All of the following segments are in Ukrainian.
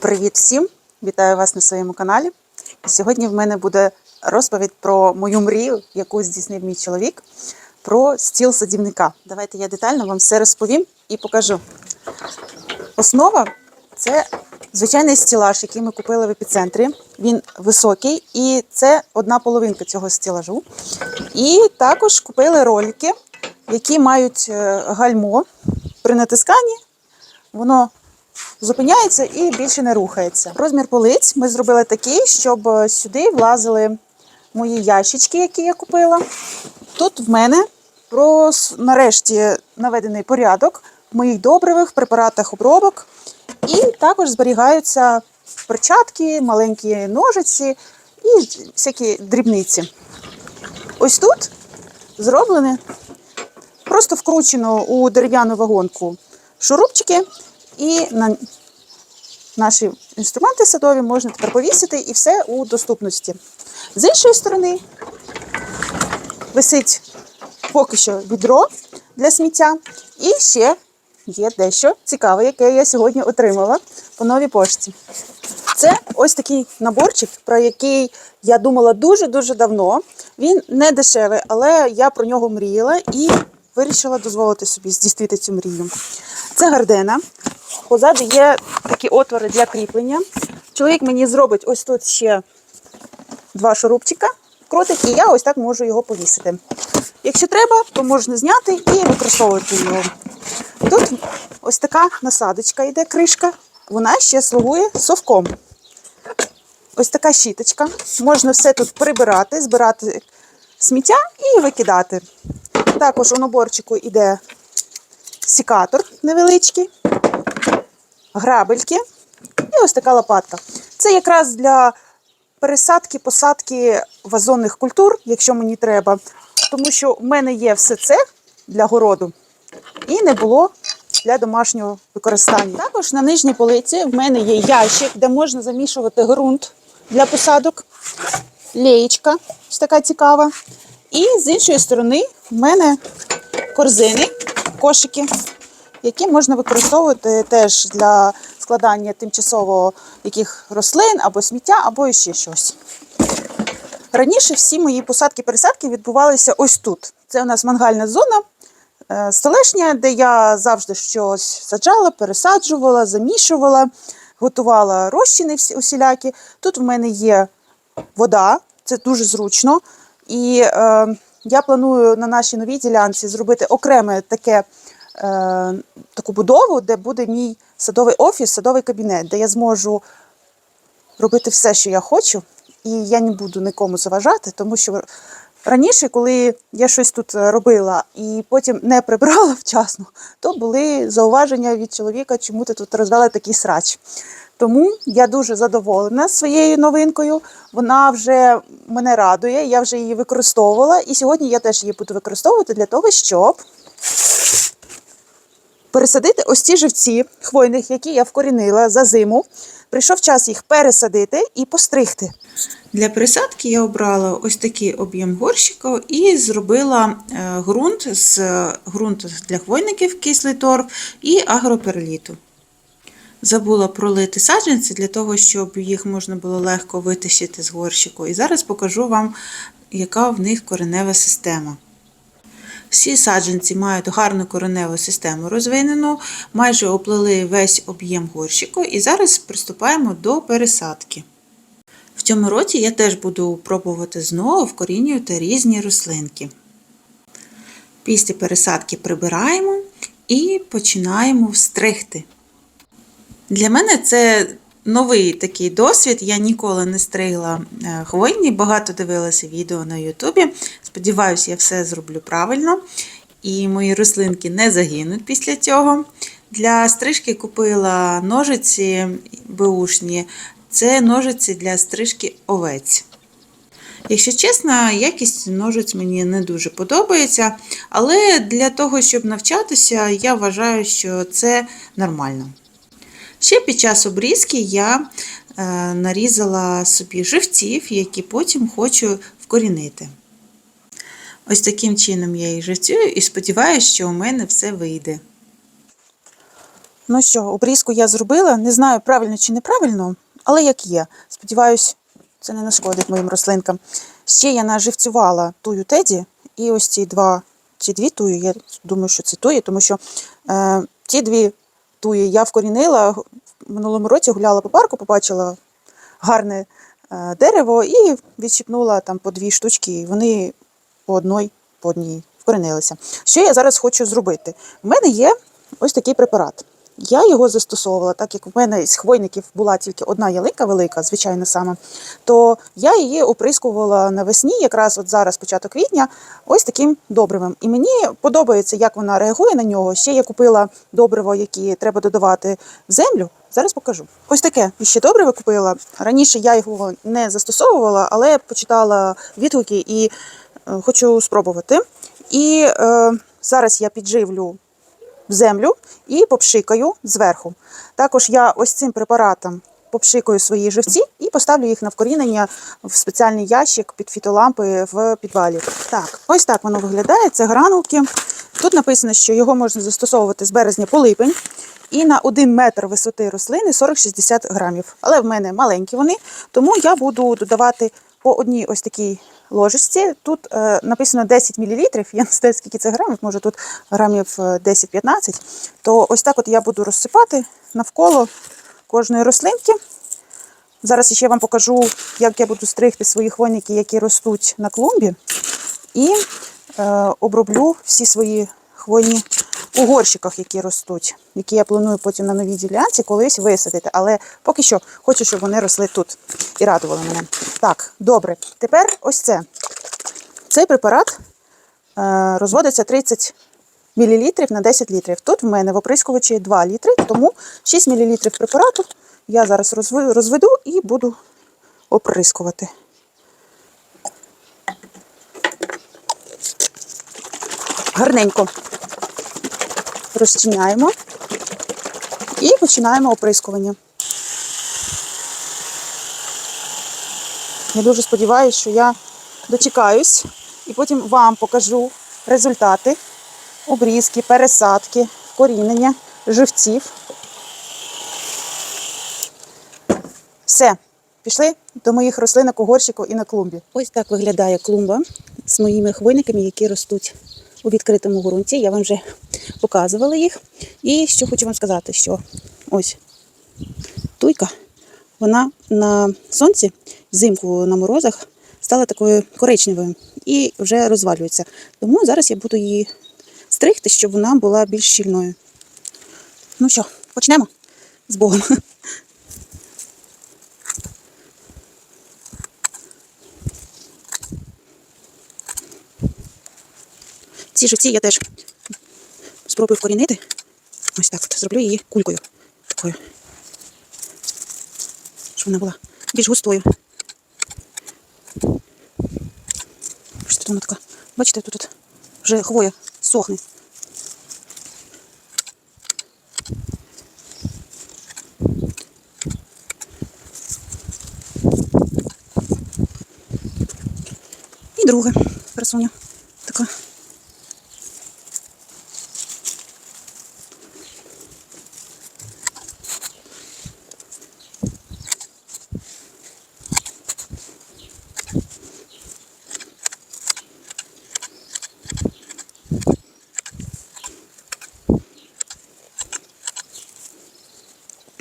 Привіт всім! Вітаю вас на своєму каналі. Сьогодні в мене буде розповідь про мою мрію, яку здійснив мій чоловік, про стіл садівника. Давайте я детально вам все розповім і покажу. Основа це звичайний стілаж, який ми купили в епіцентрі. Він високий, і це одна половинка цього стілажу. І також купили ролики, які мають е, гальмо при натисканні. Воно зупиняється і більше не рухається. Розмір полиць ми зробили такий, щоб е, сюди влазили мої ящички, які я купила. Тут в мене про нарешті наведений порядок в моїх добривих препаратах обробок. І також зберігаються перчатки, маленькі ножиці і всякі дрібниці. Ось тут зроблене просто вкручено у дерев'яну вагонку шурупчики, і на наші інструменти садові можна тепер повісити і все у доступності. З іншої сторони висить поки що відро для сміття. І ще є дещо цікаве, яке я сьогодні отримала по новій пошті. Це ось такий наборчик, про який я думала дуже-дуже давно. Він не дешевий, але я про нього мріяла і вирішила дозволити собі здійснити цю мрію. Це гардена. Позаду є такі отвори для кріплення. Чоловік мені зробить ось тут ще два шурупчика, крутить, і я ось так можу його повісити. Якщо треба, то можна зняти і використовувати його. Тут ось така насадочка йде, кришка. Вона ще слугує совком. Ось така щіточка. Можна все тут прибирати, збирати сміття і викидати. Також у наборчику йде сікатор невеличкий, грабельки і ось така лопатка. Це якраз для пересадки, посадки вазонних культур, якщо мені треба. Тому що в мене є все це для городу і не було для домашнього використання. Також на нижній полиці в мене є ящик, де можна замішувати ґрунт для посадок, леєчка, ось така цікава. І з іншої сторони в мене корзини, кошики, які можна використовувати теж для складання тимчасово яких рослин або сміття, або ще щось. Раніше всі мої посадки-пересадки відбувалися ось тут. Це у нас мангальна зона, е, столешня, де я завжди щось саджала, пересаджувала, замішувала, готувала розчини усілякі. Тут в мене є вода, це дуже зручно. І е, я планую на нашій новій ділянці зробити окреме таке, таку будову, де буде мій садовий офіс, садовий кабінет, де я зможу робити все, що я хочу, і я не буду нікому заважати, тому що раніше, коли я щось тут е, робила і потім не прибрала вчасно, то були зауваження від чоловіка, чому ти тут розвела такий срач. Тому я дуже задоволена своєю новинкою. Вона вже мене радує, я вже її використовувала, і сьогодні я теж її буду використовувати для того, щоб пересадити ось ці живці хвойних, які я вкорінила за зиму. Прийшов час їх пересадити і постригти. Для пересадки я обрала ось такий об'єм горщика і зробила е, ґрунт з ґрунт для хвойників кислий торф і агроперліту. Забула пролити саджанці для того, щоб їх можна було легко витащити з горщику. І зараз покажу вам, яка в них коренева система. Всі саджанці мають гарну кореневу систему розвинену, майже оплели весь об'єм горщику, і зараз приступаємо до пересадки. В цьому році я теж буду пробувати знову вкорінювати різні рослинки. Після пересадки прибираємо і починаємо встригти. Для мене це новий такий досвід. Я ніколи не стригла е, хвойні, багато дивилася відео на Ютубі. Сподіваюся, я все зроблю правильно. І мої рослинки не загинуть після цього. Для стрижки купила ножиці беушні. Це ножиці для стрижки овець. Якщо чесно, якість ножиць мені не дуже подобається, але для того, щоб навчатися, я вважаю, що це нормально. Ще під час обрізки я е, нарізала собі живців, які потім хочу вкорінити. Ось таким чином я їх живцюю і сподіваюся, що у мене все вийде. Ну що, обрізку я зробила. Не знаю, правильно чи неправильно, але як є. Сподіваюсь, це не нашкодить моїм рослинкам. Ще я наживцювала тую теді, і ось ці два, ці дві туї, я думаю, що це туї, тому що е, ті дві туї я вкорінила. В минулому році гуляла по парку, побачила гарне е, дерево і відщипнула там по дві штучки, і вони по одній, по одній вкорінилися. Що я зараз хочу зробити? У мене є ось такий препарат. Я його застосовувала, так як у мене з хвойників була тільки одна ялинка велика, звичайно сама, то я її оприскувала навесні, якраз от зараз, початок квітня, ось таким добривом. І мені подобається, як вона реагує на нього. Ще я купила добриво, які треба додавати в землю. Зараз покажу. Ось таке ще добриво купила. Раніше я його не застосовувала, але почитала відгуки і е, хочу спробувати. І е, зараз я підживлю в землю і попшикаю зверху. Також я ось цим препаратом попшикаю свої живці і поставлю їх на вкорінення в спеціальний ящик під фітолампи в підвалі. Так, ось так воно виглядає. Це гранулки. Тут написано, що його можна застосовувати з березня по липень. І на 1 метр висоти рослини 40-60 грамів. Але в мене маленькі вони, тому я буду додавати по одній ось такій ложечці. Тут е, написано 10 мл, я не знаю, скільки це грамів, може тут грамів е, 10-15. То ось так от я буду розсипати навколо кожної рослинки. Зараз ще вам покажу, як я буду стригти свої хвойники, які ростуть на клумбі. І е, оброблю всі свої хвойні у горщиках, які ростуть, які я планую потім на новій ділянці колись висадити. Але поки що хочу, щоб вони росли тут і радували мене. Так, добре. Тепер ось це. Цей препарат е, розводиться 30 мл на 10 літрів. Тут в мене в оприскувачі 2 літри, тому 6 мл препарату я зараз розведу і буду оприскувати. Гарненько розчиняємо і починаємо оприскування. Я дуже сподіваюся, що я дочекаюсь і потім вам покажу результати обрізки, пересадки, корінення, живців. Все, пішли до моїх рослинок у горщику і на клумбі. Ось так виглядає клумба з моїми хвойниками, які ростуть у відкритому ґрунті. Я вам вже показувала їх. І що хочу вам сказати, що ось туйка, вона на сонці, взимку на морозах, стала такою коричневою і вже розвалюється. Тому зараз я буду її стригти, щоб вона була більш щільною. Ну що, почнемо з Богом. Ці живці я теж спробую вкорінити. Ось так от зроблю її кулькою. Такою. Щоб вона була більш густою. Ось тут вона така. Бачите, тут, тут вже хвоя сохне. І друга красуня. Така.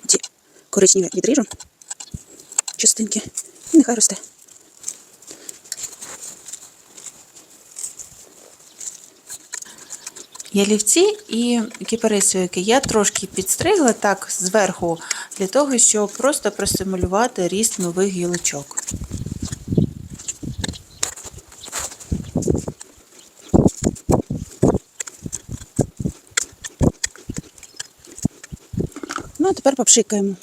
Ці коричневі відріжу частинки і нехай росте. Ялівці і кіпарисовики я трошки підстригла так зверху для того, щоб просто простимулювати ріст нових гілочок. Ну, а тепер попшикаємо.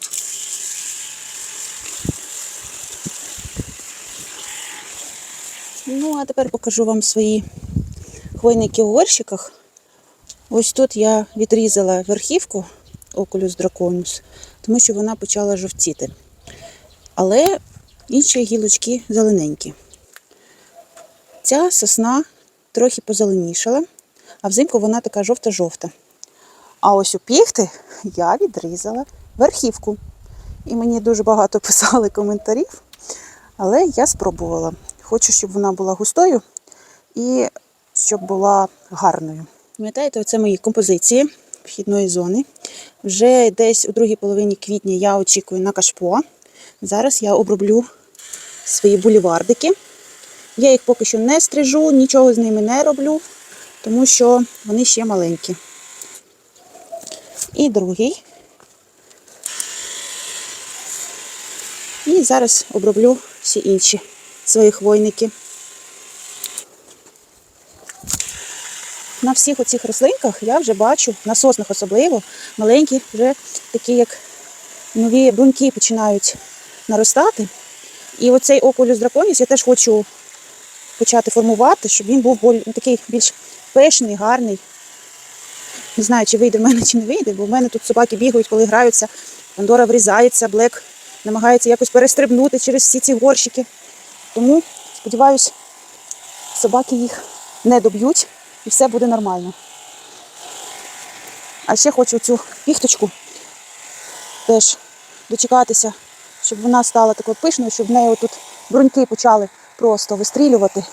Ну, а тепер покажу вам свої хвойники у горщиках. Ось тут я відрізала верхівку Oculus Draconis, тому що вона почала жовтіти. Але інші гілочки зелененькі. Ця сосна трохи позеленішала, а взимку вона така жовта-жовта. А ось у піхти я відрізала верхівку. І мені дуже багато писали коментарів, але я спробувала. Хочу, щоб вона була густою і щоб була гарною. Пам'ятаєте, оце мої композиції вхідної зони. Вже десь у другій половині квітня я очікую на кашпо. Зараз я оброблю свої булівардики. Я їх поки що не стрижу, нічого з ними не роблю, тому що вони ще маленькі. І другий. І зараз оброблю всі інші свої хвойники. На всіх оцих рослинках я вже бачу, на соснах особливо, маленькі, вже такі як нові бруньки починають наростати. І оцей окулюс драконіс я теж хочу почати формувати, щоб він був такий більш пишний, гарний. Не знаю, чи вийде в мене, чи не вийде, бо в мене тут собаки бігають, коли граються. Пандора врізається, Блек намагається якось перестрибнути через всі ці горщики. Тому, сподіваюсь, собаки їх не доб'ють і все буде нормально. А ще хочу цю піхточку теж дочекатися, щоб вона стала такою пишною, щоб в неї тут бруньки почали просто вистрілювати.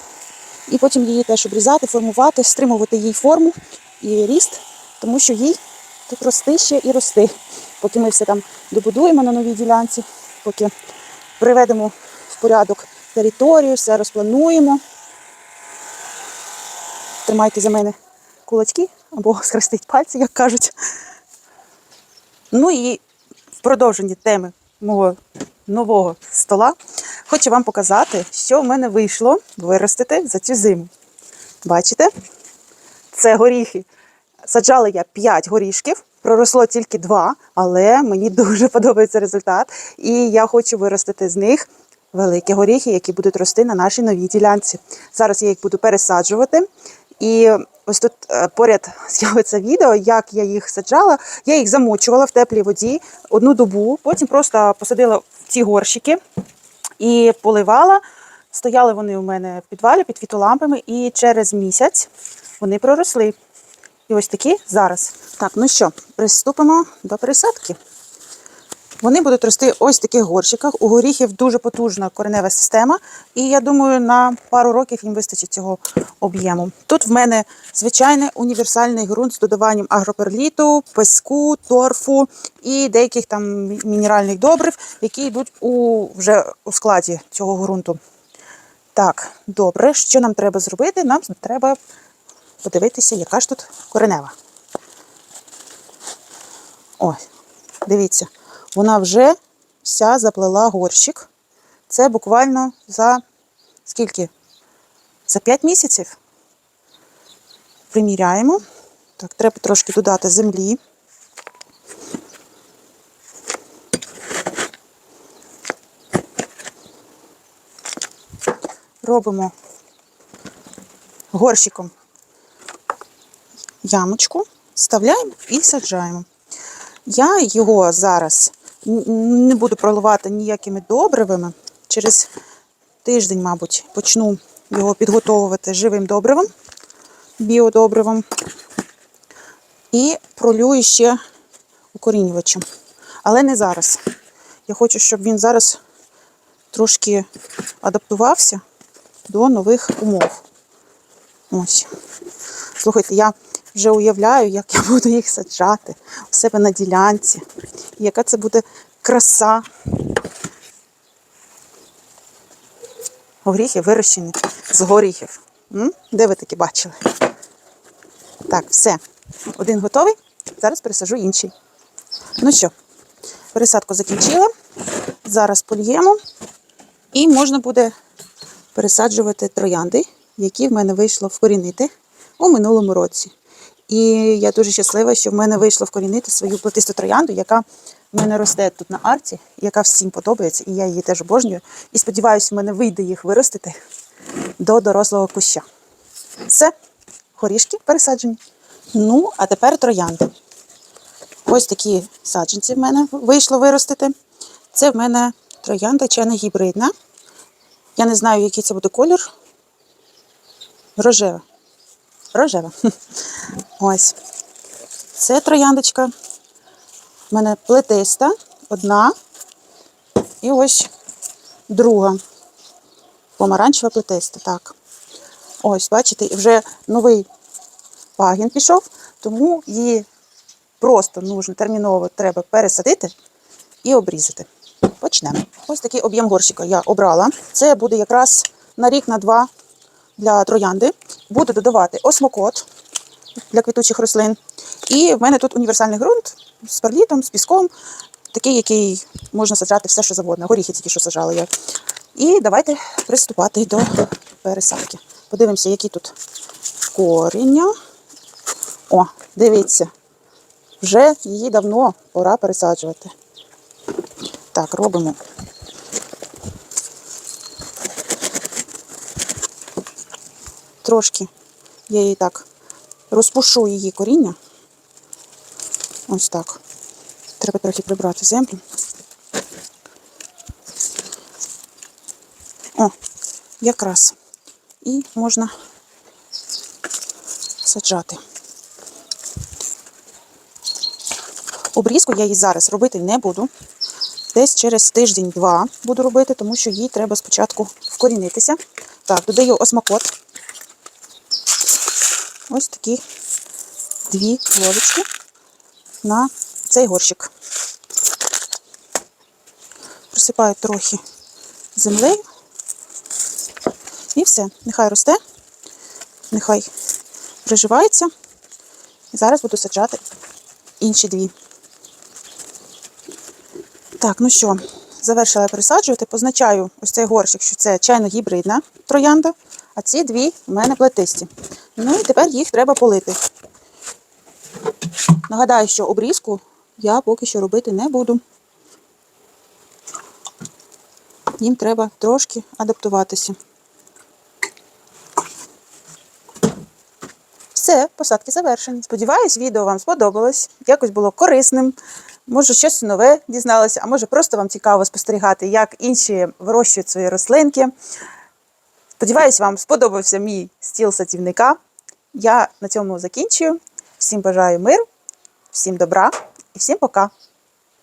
І потім її теж обрізати, формувати, стримувати їй форму і ріст, тому що їй тут рости ще і рости. Поки ми все там добудуємо на новій ділянці, поки приведемо в порядок територію, все розплануємо. Тримайте за мене кулачки або схрестить пальці, як кажуть. Ну і в продовженні теми мого нового стола хочу вам показати, що в мене вийшло виростити за цю зиму. Бачите? Це горіхи. Саджала я 5 горішків, проросло тільки 2, але мені дуже подобається результат. І я хочу виростити з них великі горіхи, які будуть рости на нашій новій ділянці. Зараз я їх буду пересаджувати. І ось тут е, поряд з'явиться відео, як я їх саджала. Я їх замочувала в теплій воді одну добу, потім просто посадила в ці горщики і поливала. Стояли вони у мене в підвалі під фітолампами, і через місяць вони проросли. І ось такі зараз. Так, ну що, приступимо до пересадки. Вони будуть рости ось в таких горщиках. У горіхів дуже потужна коренева система, і я думаю, на пару років їм вистачить цього об'єму. Тут в мене звичайний універсальний ґрунт з додаванням агроперліту, песку, торфу і деяких там мінеральних добрив, які йдуть у, вже у складі цього ґрунту. Так, добре, що нам треба зробити? Нам треба подивитися, яка ж тут коренева. Ось, дивіться, вона вже вся заплела горщик. Це буквально за скільки? За 5 місяців. Приміряємо. Так, треба трошки додати землі. Робимо горщиком ямочку, вставляємо і саджаємо. Я його зараз не буду проливати ніякими добривами. Через тиждень, мабуть, почну його підготовувати живим добривом, біодобривом. І пролюю ще укорінювачем. Але не зараз. Я хочу, щоб він зараз трошки адаптувався до нових умов. Ось. Слухайте, я вже уявляю, як я буду їх саджати у себе на ділянці. І яка це буде краса. Горіхи вирощені з горіхів. М? Де ви такі бачили? Так, все. Один готовий. Зараз пересажу інший. Ну що, пересадку закінчила. Зараз польємо. І можна буде пересаджувати троянди, які в мене вийшло вкорінити у минулому році. І я дуже щаслива, що в мене вийшло вкорінити свою платисту троянду, яка в мене росте тут на арці, яка всім подобається, і я її теж обожнюю. І сподіваюся, в мене вийде їх виростити до дорослого куща. Все, горішки пересаджені. Ну, а тепер троянди. Ось такі саджанці в мене вийшло виростити. Це в мене троянда чайна гібридна. Я не знаю, який це буде колір. Рожева. Рожева. Ось. Це трояндочка. У мене плетиста, одна. І ось друга. Помаранчева плетиста, так. Ось, бачите, вже новий пагін пішов, тому її просто нужно терміново треба пересадити і обрізати. Почнемо. Ось такий об'єм горщика я обрала. Це буде якраз на рік, на два для троянди. Буду додавати осмокот для квітучих рослин. І в мене тут універсальний ґрунт з перлітом, з піском, такий, який можна саджати все, що завгодно. Горіхи тільки що саджала я. І давайте приступати до пересадки. Подивимося, які тут коріння. О, дивіться, вже її давно пора пересаджувати. Так, робимо. Трошки я її так розпушу її коріння. Ось так. Треба трохи прибрати землю. О, якраз. І можна саджати. Обрізку я її зараз робити не буду. Десь через тиждень-два буду робити, тому що їй треба спочатку вкорінитися. Так, додаю осмокот. Ось такі дві ложечки на цей горщик. Присипаю трохи землею. І все. Нехай росте, нехай приживається. І зараз буду саджати інші дві. Так, ну що, завершила пересаджувати. Позначаю ось цей горщик, що це чайно-гібридна троянда, а ці дві у мене плетисті. Ну і тепер їх треба полити. Нагадаю, що обрізку я поки що робити не буду. Їм треба трошки адаптуватися. Все, посадки завершені. Сподіваюсь, відео вам сподобалось, якось було корисним. Може, щось нове дізналися, а може просто вам цікаво спостерігати, як інші вирощують свої рослинки. Сподіваюсь, вам сподобався мій стіл сатівника. Я на цьому закінчую. Всім бажаю миру, всім добра і всім пока!